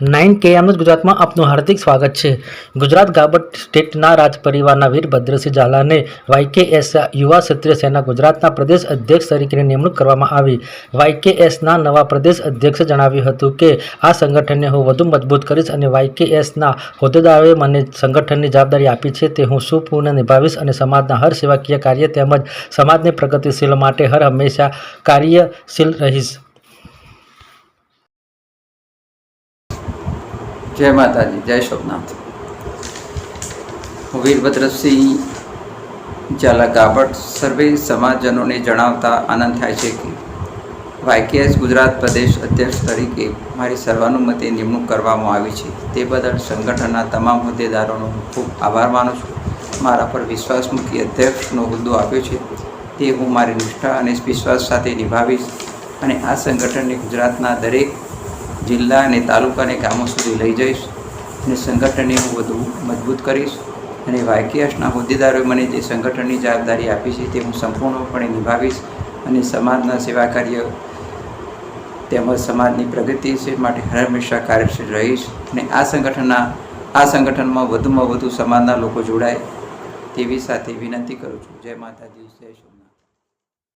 Nine કેએમનું ગુજરાતમાં આપનું હાર્દિક સ્વાગત છે. ગુજરાત ગાબટ સ્ટેટના રાજ પરિવારના વીર ભદ્રસિંહ ઝાલાને વાયકેએસ યુવા ક્ષત્રિય સેના ગુજરાતના પ્રદેશ અધ્યક્ષ તરીકેની નિમણૂક કરવામાં આવી. વાયકેએસના નવા પ્રદેશ અધ્યક્ષે જણાવ્યું હતું કે, આ સંગઠનને હું વધુ મજબૂત કરીશ અને વાયકેએસના હોદ્દેદારોએ મને સંગઠનની જવાબદારી આપી છે તે હું સુપૂર્ણ નિભાવીશ અને સમાજના હર સેવાકીય કાર્ય તેમજ સમાજને પ્રગતિશીલ માટે હર હંમેશા કાર્યશીલ રહીશ. જય માતાજી, જય સોમનાથ. હું વીરભદ્રસિંહ ઝાલા ગાબટ સર્વે સમાજજનોને જણાવતા આનંદ થાય છે કે વાયકેએસ ગુજરાત પ્રદેશ અધ્યક્ષ તરીકે મારી સર્વાનુમતે નિમણૂક કરવામાં આવી છે. તે બદલ સંગઠનના તમામ હોદ્દેદારોનો ખૂબ આભાર માનું છું. મારા પર વિશ્વાસ મૂકી અધ્યક્ષનો હોદ્દો આપ્યો છે. તે હું મારી નિષ્ઠા અને વિશ્વાસ સાથે નિભાવીશ અને આ સંગઠનને ગુજરાતના દરેક જિલ્લા અને તાલુકાને ગામો સુધી લઈ જઈશ અને સંગઠનને હું વધુ મજબૂત કરીશ અને વાયકેએસના હોદ્દેદારોએ મને જે સંગઠનની જવાબદારી આપી છે તે હું સંપૂર્ણપણે નિભાવીશ અને સમાજના સેવા કાર્ય તેમજ સમાજની પ્રગતિ છે માટે હંમેશા કાર્યશીલ રહીશ અને આ સંગઠનના, આ સંગઠનમાં વધુમાં વધુ સમાજના લોકો જોડાય તેવી સાથે વિનંતી કરું છું. જય માતાજી, જય શ્રી